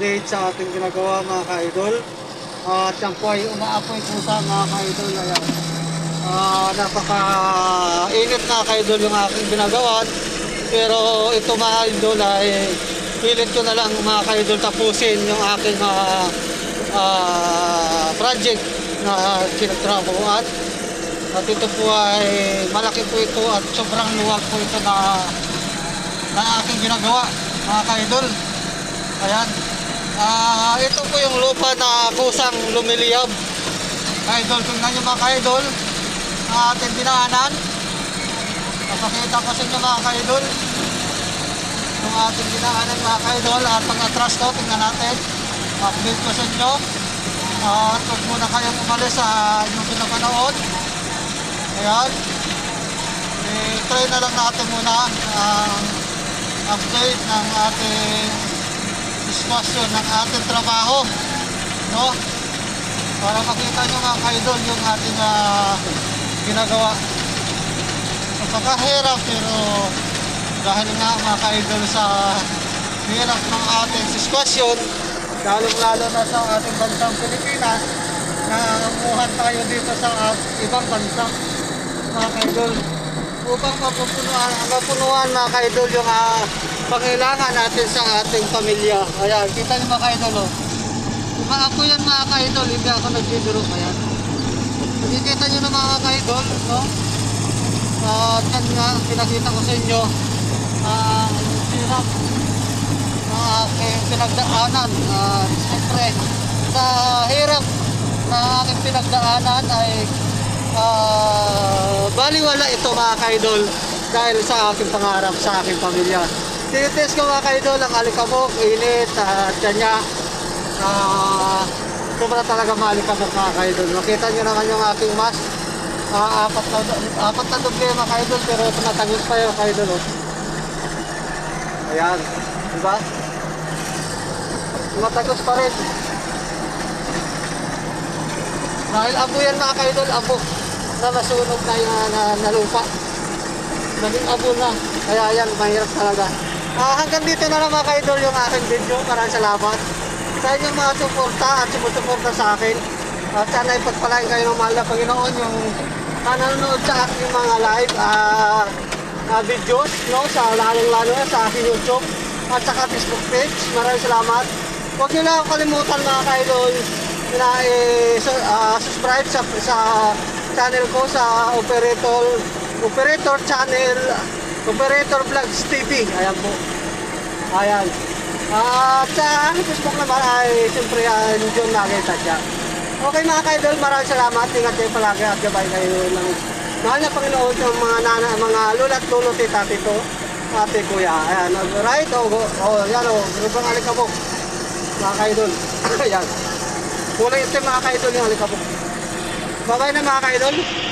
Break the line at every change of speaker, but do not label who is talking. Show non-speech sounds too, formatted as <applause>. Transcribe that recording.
update sa ating ginagawa mga ka-idol. At yan po ay umaapoy po sa mga ka-idol. Ayan. Ah, napaka-init na ka-idol yung aking ginagawa. Pero ito mga idol ay pilit ko na lang mga ka-idol tapusin yung aking ah, ah, project na pinagtrabahoan. At ito po ay malaki po ito at sobrang luwag po ito na na aking ginagawa mga ka-idol. Ayan. Ah, ito po yung lupa na kusang lumiliyab. Idol, tingnan nyo mga ka-idol. Ang ating dinaanan. Papakita ko sa inyo mga ka-idol. Yung ating dinaanan mga ka-idol. At pag atras ko, tingnan natin. Update ko sa inyo. At huwag muna kayong umalis sa inyong pinapanood. Ayan. I-try na lang natin muna ang update ng ating discussion ng ating trabaho. No? Para makita nyo mga ka-idol yung ating ah, ginagawa. Napakahirap pero dahil nga mga ka-idol sa hirap ng ating discussion, lalong-lalo na sa ating bansang Pilipinas, na umuhan tayo dito sa ah, ibang bansa mga ka-idol upang mapupunuan, mapunuan mga ka-idol yung ah, pangailangan natin sa ating pamilya. Ayan, kita niyo mga ka-idol oh. Diba ako yan mga ka-idol, hindi ako nagbibiro ayan. Nakikita niyo na mga ka-idol, no? At yan nga, pinakita ko sa inyo ang hirap ng aking pinagdaanan. At siyempre, sa hirap na aking pinagdaanan ay Ah, baliwala ito mga kaidol dahil sa aking pangarap sa aking pamilya. Tinitis ko mga kaidol ang alikabok, init at kanya. Ah, sobra talaga maalikabok mga kaidol. Makita nyo naman yung aking mask. Ah, apat na, apat na doble mga kaidol pero tumatagos pa yung kaidol. Oh. Ayan, diba? Tumatagos pa rin. Dahil abo yan mga kaidol, abo na nasunog na yung na, na lupa. Naging abo na. Kaya yan, mahirap talaga. Ah, hanggang dito na lang mga kaidol yung aking video. Maraming salamat sa inyong mga suporta at sumusuporta sa akin. At sana ipagpalain kayo ng mahal na Panginoon yung nanonood sa aking mga live ah, ah, videos, no? Sa lalong-lalo na sa aking YouTube at saka Facebook page. Maraming salamat. Huwag niyo lang kalimutan mga kaidol na eh, su- ah, subscribe sa, sa channel ko sa Operator Operator Channel Operator Vlogs TV. Ayan po. Ayan. At sa aking Facebook naman ay siyempre uh, yung nakita dyan. Okay mga kaidol, maraming salamat. Ingat kayo palagi at gabay kayo ng mahal na Panginoon ng mga nana, mga lula at lolo, tita, tito, ate, kuya. Ayan, right? O, oh, oh, yan o, rubang alikabok. Mga kaidol. <coughs> Ayan. Kulay itim mga kaidol yung alikabok. Bye-bye na mga kaidol.